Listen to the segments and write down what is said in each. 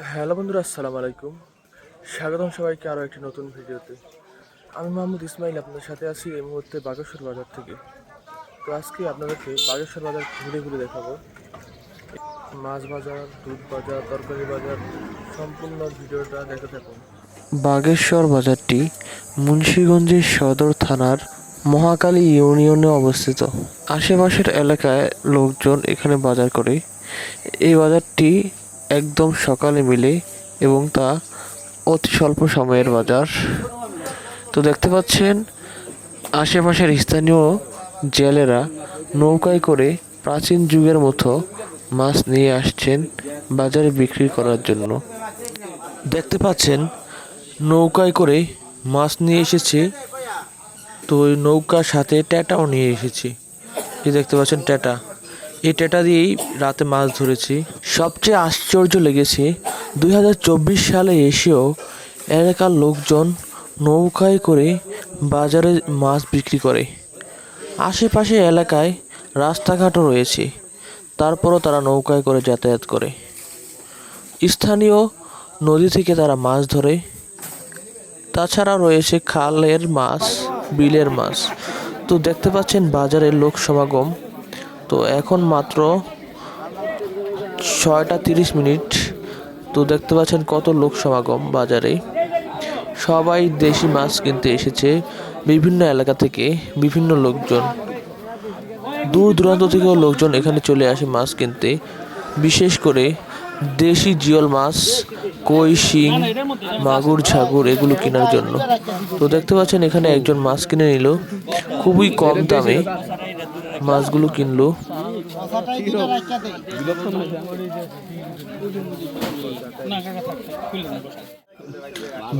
Hello বন্ধুরা, আসসালামু আলাইকুম। স্বাগতম সবাইকে আরও একটি নতুন ভিডিওতে। আমি মোহাম্মদ ইসমাইল, আপনাদের সাথে আছি এই মুহূর্তে বাগেশ্বর বাজার থেকে। তো আজকে আপনাদেরকে বাগেশ্বর বাজার ঘুরে ঘুরে দেখাবো। মাছ বাজার, দুধ বাজার, তরকারি বাজার, সম্পূর্ণ ভিডিওটা দেখে থাকুন। বাগেশ্বর বাজারটি মুন্সীগঞ্জের সদর থানার মহাকালী ইউনিয়নে অবস্থিত। আশেপাশের এলাকায় লোকজন এখানে বাজার করে। এই বাজারটি একদম সকালে মিলে এবং তা অতি স্বল্প সময়ের বাজার। তো দেখতে পাচ্ছেন, আশেপাশের স্থানীয় জেলেরা নৌকায় করে প্রাচীন যুগের মতো মাছ নিয়ে আসছেন বাজারে বিক্রি করার জন্য। দেখতে পাচ্ছেন, নৌকায় করে মাছ নিয়ে এসেছে। তো ওই নৌকার সাথে ট্যাটাও নিয়ে এসেছি। এই দেখতে পাচ্ছেন ট্যাটা। এই ট্যাটা দিয়েই রাতে মাছ ধরেছি। সবচেয়ে আশ্চর্য লেগেছে, দুই হাজার চব্বিশ সালে এসেও এলাকার লোকজন নৌকায় করে বাজারে মাছ বিক্রি করে। আশেপাশে এলাকায় রাস্তাঘাটও রয়েছে, তারপরও তারা নৌকায় করে যাতায়াত করে। স্থানীয় নদী থেকে তারা মাছ ধরে। তাছাড়া রয়েছে খালের মাছ, বিলের মাছ। তো দেখতে পাচ্ছেন বাজারের লোক সমাগম। তো এখন মাত্র ছয়টা তিরিশ মিনিট। তো দেখতে পাচ্ছেন কত লোক সমাগম বাজারে। সবাই দেশি মাছ কিনতে এসেছে বিভিন্ন এলাকা থেকে বিভিন্ন লোকজন। দূর দূরান্ত থেকেও লোকজন এখানে চলে আসে মাছ কিনতে। বিশেষ করে দেশি জিওল মাছ, কই শিং, মাগুর ঝাগুর এগুলো কেনার জন্য। তো দেখতে পাচ্ছেন এখানে একজন মাছ কিনে নিল। খুবই কম দামে। মাছগুলো কিনলো।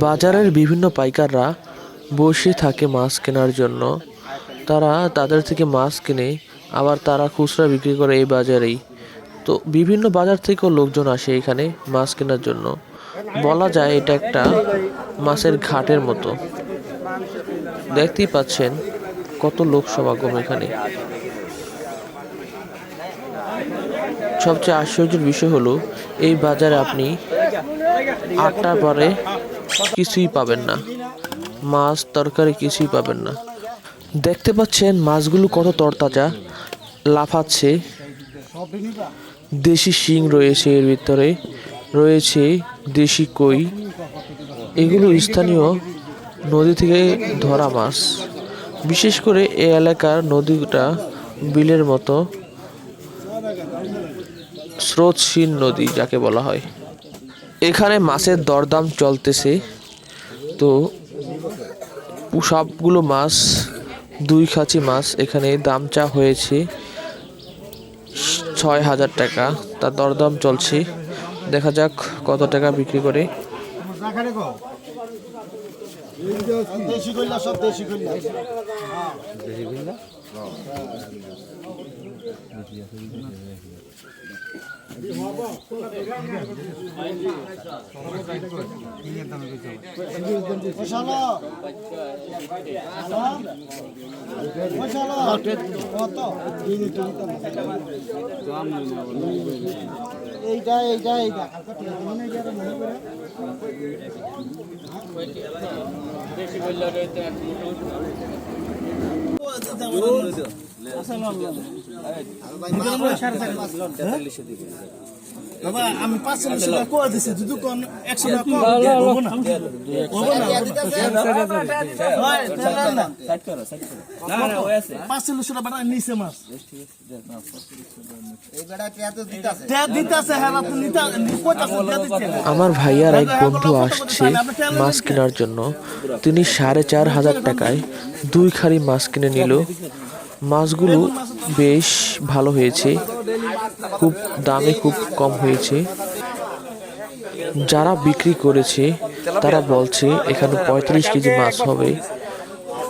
বাজারের বিভিন্ন পাইকাররা বসে থাকে মাছ কেনার জন্য। তারা তাদের থেকে মাছ কিনে, আবার তারা খুচরা বিক্রি করে এই বাজারেই। তো বিভিন্ন বাজার থেকেও লোকজন আসে এখানে মাছ কেনার জন্য। বলা যায় এটা একটা মাছের ঘাটের মতো। দেখতেই পাচ্ছেন কত লোক সমাগম এখানে। সবচেয়ে আশ্চর্যের বিষয় হলো, এই বাজারে আপনি আটটার পরে কিছুই পাবেন না। মাছ, তরকারি কিছুই পাবেন না। দেখতে পাচ্ছেন মাছগুলো কত তরতাজা, লাফাচ্ছে। দেশি শিং রয়েছে এর ভিতরে, রয়েছে দেশি কই। এগুলো স্থানীয় নদী থেকে ধরা মাছ। বিশেষ করে এই এলাকার নদীটা বিলের মতো স্রোতশীল নদী যাকে বলা হয়। এখানে মাছের দরদাম চলতেছে। তো সবগুলো মাছ, দুই খাঁচি মাছ এখানে দাম চা হয়েছে ছয় হাজার টাকা। তার দরদাম চলছে। দেখা যাক কত টাকা বিক্রি করে। দেশি কইলা সব দেশি কইলা। পয়সালো কত এইটা এইটা এইটা। গেলে মনে করে আমার ভাইয়ার এক বন্ধু আসছে মাছ কেনার জন্য। তিনি সাড়ে চার হাজার টাকায় দুই খাড়ি মাছ কিনে নিল। মাছগুলো বেশ ভালো হয়েছে। খুব দামে খুব কম হয়েছে। যারা বিক্রি করেছে, তারা বলছে এখানে পঁয়ত্রিশ কেজি মাছ হবে।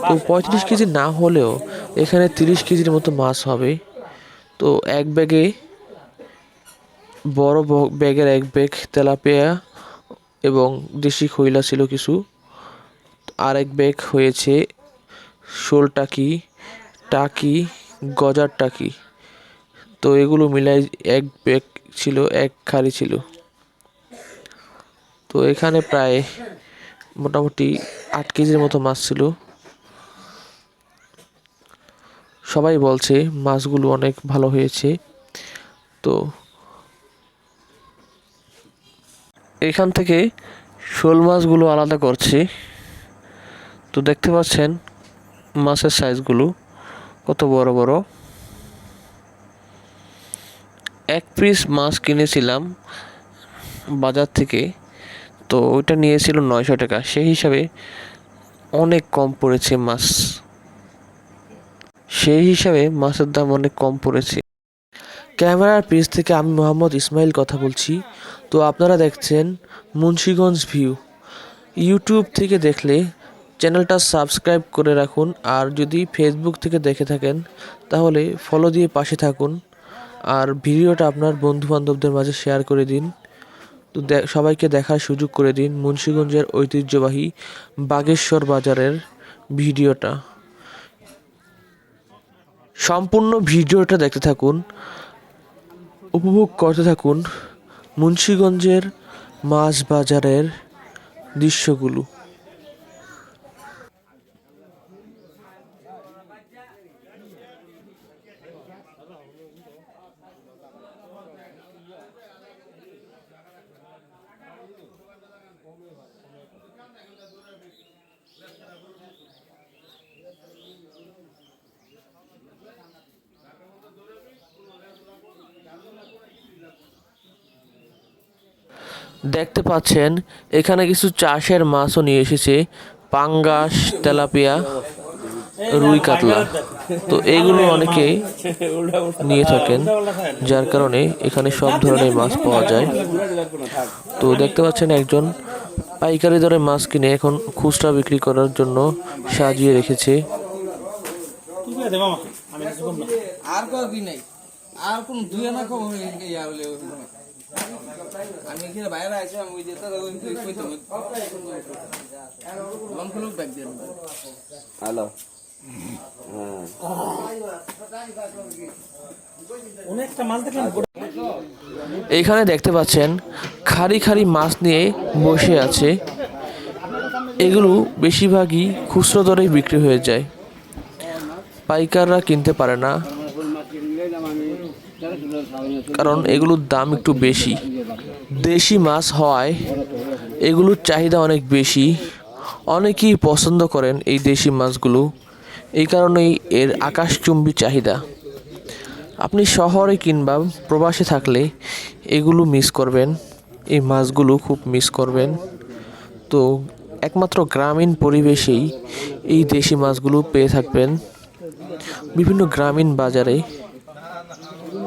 তো পঁয়ত্রিশ কেজি না হলেও এখানে তিরিশ কেজির মতো মাছ হবে। তো এক ব্যাগে, বড় ব্যাগের এক ব্যাগ তেলাপিয়া এবং দেশি খৈলা ছিল কিছু। আরেক ব্যাগ হয়েছে শোল টাকি টাকি গজার টাকি তো এগুলো মিলাই এক ব্যাগ ছিল, এক খাড়ি ছিল। তো এখানে প্রায় মোটামুটি আট কেজির মতো মাছ ছিল। সবাই বলছে মাছগুলো অনেক ভালো হয়েছে। তো এখান থেকে শোল মাছগুলো আলাদা করছে। তো দেখতে পাচ্ছেন মাছের সাইজগুলো কত বড় বড়? এক পিস মাছ কিনেছিলাম বাজার থেকে, তো ওইটা নিয়েছিল নয়শো টাকা। সেই হিসাবে অনেক কম পড়েছে মাছ। সেই হিসাবে মাছের দাম অনেক কম পড়েছে। ক্যামেরার পেজ থেকে আমি মোহাম্মদ ইসমাইল কথা বলছি। তো আপনারা দেখছেন মুন্সিগঞ্জ ভিউ। ইউটিউব থেকে দেখলে চ্যানেলটা সাবস্ক্রাইব করে রাখুন আর যদি ফেসবুক থেকে দেখে থাকেন, তাহলে ফলো দিয়ে পাশে থাকুন আর ভিডিওটা আপনার বন্ধু বান্ধবদের মাঝে শেয়ার করে দিন। তো সবাইকে দেখার সুযোগ করে দিন মুন্সিগঞ্জের ঐতিহ্যবাহী বাগেশ্বর বাজারের ভিডিওটা। সম্পূর্ণ ভিডিওটা দেখতে থাকুন, উপভোগ করতে থাকুন মুন্সিগঞ্জের মাছ বাজারের দৃশ্যগুলো। দেখতে পাচ্ছেন, এখানে কিছু চাষের মাছও নিয়ে এসেছে, পাঙ্গাস, তেলাপিয়া, রুই কাতলা। তো এগুলো অনেকে নিয়ে থাকেন, যার কারণে এখানে সব ধরনের মাছ পাওয়া যায়। তো দেখতে পাচ্ছেন একজন পাইকারি দরে মাছ কিনে এখন খুচরা বিক্রি করার জন্য সাজিয়ে রেখেছে। আর আর কোন দুই আনা কম আমি এখানে বাইরে আছি আমি ওই যেতে মাল এইখানে দেখতে পাচ্ছেন খাড়ি খাড়ি মাছ নিয়ে বসে আছে। এগুলো বেশিরভাগই খুচরো দরে বিক্রি হয়ে যায়। পাইকাররা কিনতে পারে না। কারণ এগুলোর দাম একটু বেশি। দেশি মাছ হওয়ায় এগুলোর চাহিদা অনেক বেশি। অনেকেই পছন্দ করেন এই দেশি মাছগুলো। এই কারণেই এর আকাশচুম্বী চাহিদা। আপনি শহরে কিংবা প্রবাসে থাকলে এগুলো মিস করবেন। এই মাছগুলো খুব মিস করবেন। তো একমাত্র গ্রামীণ পরিবেশেই এই দেশি মাছগুলো পেয়ে থাকবেন। বিভিন্ন গ্রামীণ বাজারে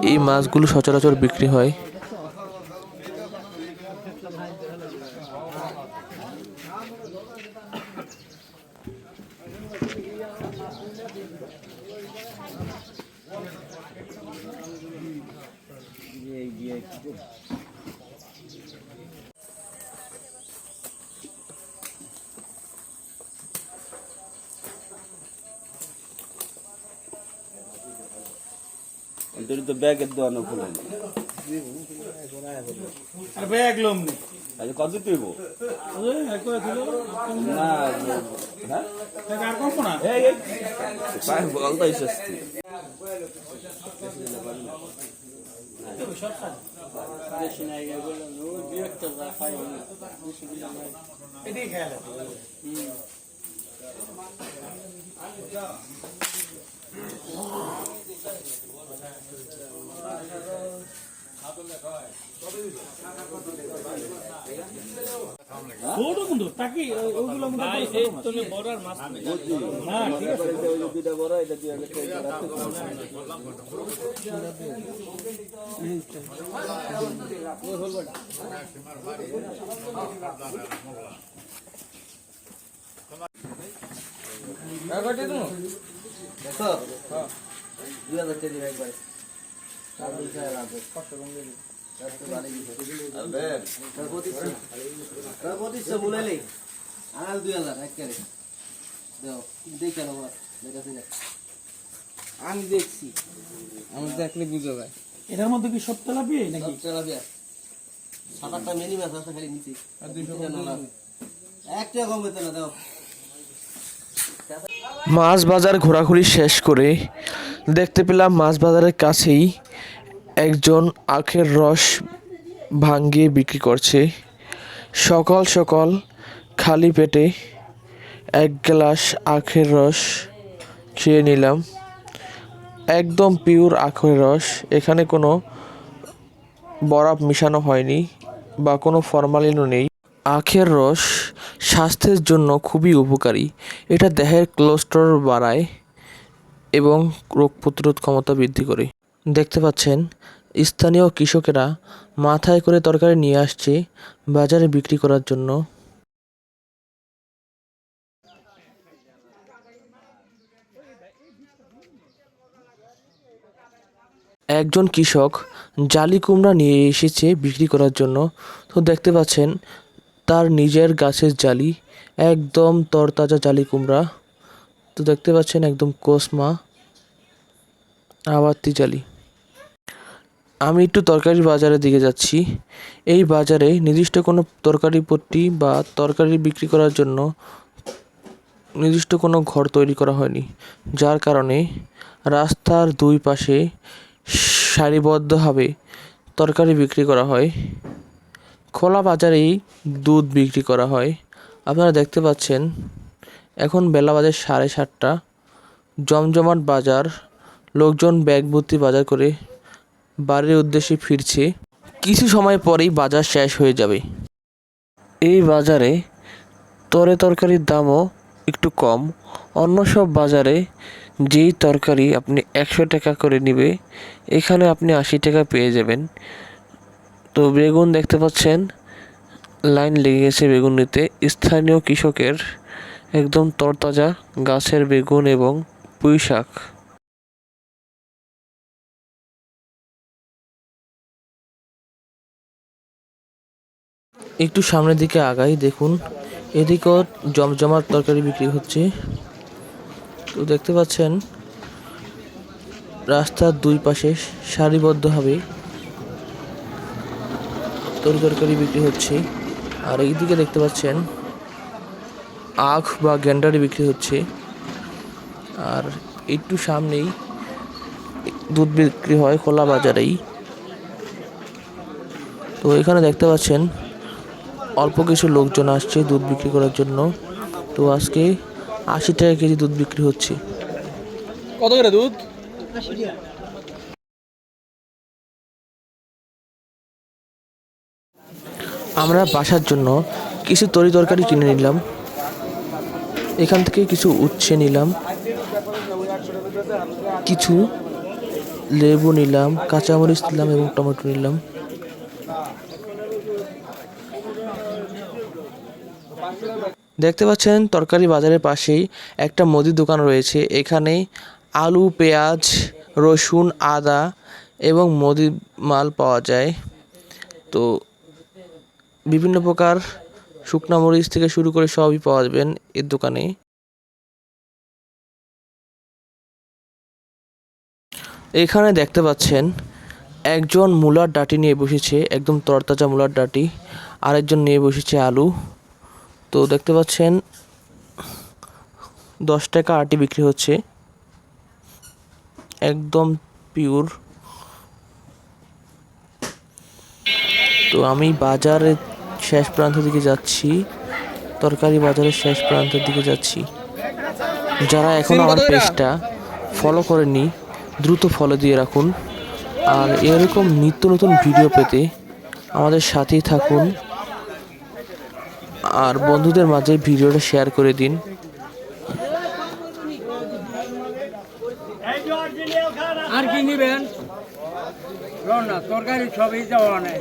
এই মাছগুলো সচরাচর বিক্রি হয়। তোর তো ব্যাগের দোকানও খুলে আর ব্যাগ লম নি আচ্ছা কত তুইব না হ্যাঁ? আর কম না? এই এই। পায়ে বল তো এটাই খেয়াল ছোট কিন্তু টাকি ওইগুলো মধ্যে তুমি বড়ার মাছ হ্যাঁ ঠিক আছে। ওই যে দুইটা বড় এটা দিয়ে আগে দেখো? দুই হাজার কেজি ব্যাগ ভাই চার দুই চার লাগবে কষ্ট কম দিবি বুলাইলি আনাল দুই হাজার এক কেরে দেখে নেব দেখাতে যাক আমি দেখছি। আমি দেখলে বুঝো ভাই এটার মধ্যে কি সব তেলাপি নাকি? চালাবি সাত আটটা মিনি মাছ আছে খালি নিচে। একটা কম হইতো না দাও। মাছ বাজার ঘোরাঘুরি শেষ করে দেখতে পেলাম মাছ বাজারের কাছেই একজন আখের রস ভাঙ্গিয়ে বিক্রি করছে। সকাল সকাল খালি পেটে এক গ্লাস আখের রস খেয়ে নিলাম। একদম পিওর আখের রস। এখানে কোনো বরফ মিশানো হয়নি বা কোনো ফরমালিনও নেই। আখের রস স্বাস্থ্যের জন্য খুবই উপকারী। এটা দেহের কোলেস্টেরল বাড়ায় এবং রোগ প্রতিরোধ ক্ষমতা বৃদ্ধি করে। দেখতে পাচ্ছেন, স্থানীয় কৃষকেরা মাথায় করে তরকারি নিয়ে আসছে বাজারে বিক্রি করার জন্য। একজন কৃষক জালি কুমড়া নিয়ে এসেছে বিক্রি করার জন্য। তো দেখতে পাচ্ছেন তার নিজের গাছের জালি, একদম তরতাজা জালি কুমড়া। তো দেখতে পাচ্ছেন একদম কোসমা আবাত্তি জালি। আমি একটু তরকারি বাজারের দিকে যাচ্ছি। এই বাজারে নির্দিষ্ট কোনো তরকারি পট্টি বা তরকারি বিক্রি করার জন্য নির্দিষ্ট কোনো ঘর তৈরি করা হয়নি। যার কারণে রাস্তার দুই পাশে সারিবদ্ধভাবে তরকারি বিক্রি করা হয়। খোলা বাজারেই দুধ বিক্রি করা হয়। আপনারা দেখতে পাচ্ছেন, এখন বেলা বাজে সাড়ে সাতটা। জমজমাট বাজার, লোকজন ব্যাগ ভর্তি বাজার করে বাড়ির উদ্দেশ্যে ফিরছে। কিছু সময় পরেই বাজার শেষ হয়ে যাবে। এই বাজারে তরে তরকারির দামও একটু কম। অন্য সব বাজারে যেই তরকারি আপনি একশো টাকা করে নিবে, এখানে আপনি আশি টাকা পেয়ে যাবেন। তো বেগুন দেখতে পাচ্ছেন, লাইন লেগে গেছে বেগুন নিতে স্থানীয় কৃষকের একদম তরতাজা গাছের বেগুন এবং পুঁই শাক। একটু সামনের দিকে আগাই, দেখুন। এদিকেও জমজমাট তরকারি বিক্রি হচ্ছে। তো দেখতে পাচ্ছেন, রাস্তার দুই পাশে সারিবদ্ধভাবে তরি তরকারি বিক্রি হচ্ছে। আর এইদিকে দেখতে পাচ্ছেন, আখ বা গ্যান্ডারি বিক্রি হচ্ছে। আর একটু সামনেই দুধ বিক্রি হয় খোলা বাজারেই। তো এখানে দেখতে পাচ্ছেন, অল্প কিছু লোকজন আসছে দুধ বিক্রি করার জন্য। তো আজকে আশি টাকা কেজি দুধ বিক্রি হচ্ছে। কত করে দুধ? আমরা বাসার জন্য কিছু তরি তরকারি কিনে নিলাম। এখান থেকে কিছু উচ্ছে নিলাম। কিছু লেবু নিলাম, কাঁচামরিচ নিলাম এবং টমেটো নিলাম। দেখতে পাচ্ছেন তরকারি বাজারের পাশেই একটা মুদির দোকান রয়েছে। এখানে আলু, পেঁয়াজ, রসুন, আদা এবং মুদি মাল পাওয়া যায়। তো বিভিন্ন প্রকার শুকনা মরিচ থেকে শুরু করে সবই পাওয়া যাবেন এর দোকানে। এখানে দেখতে পাচ্ছেন, একজন মূলার ডাটি নিয়ে বসেছে, একদম তরতাজা মূলার ডাটি, আরেকজন নিয়ে বসেছে আলু। তো দেখতে পাচ্ছেন, দশ টাকা আটি বিক্রি হচ্ছে। একদম পিওর তো আমি বাজারের শেষ প্রান্তের দিকে যাচ্ছি। তরকারি বাজারের শেষ প্রান্তের দিকে যাচ্ছি। যারা এখনও আমার পেজটা ফলো করেনি দ্রুত ফলো দিয়ে রাখুন। আর এরকম নিত্য নতুন ভিডিও পেতে আমাদের সাথেই থাকুন। আর বন্ধুদের মাঝে ভিডিওটা শেয়ার করে দিন। আর কি নিবেন? না তরকারি সবই দেওয়া নেই।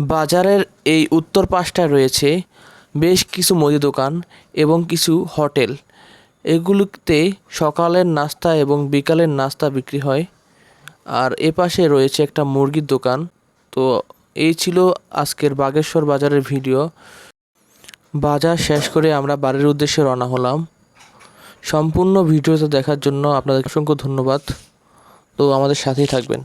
বাজারের এই উত্তর পাশটায় রয়েছে বেশ কিছু মুদি দোকান এবং কিছু হোটেল। এগুলিতে সকালের নাস্তা এবং বিকালের নাস্তা বিক্রি হয়। আর এ পাশে রয়েছে একটা মুরগির দোকান। তো এই ছিল আজকের বাগেশ্বর বাজারের ভিডিও। বাজার শেষ করে আমরা বাড়ির উদ্দেশ্যে রওনা হলাম। সম্পূর্ণ ভিডিওটা দেখার জন্য আপনাদের অসংখ্য ধন্যবাদ। তো আমাদের সাথেই থাকবেন।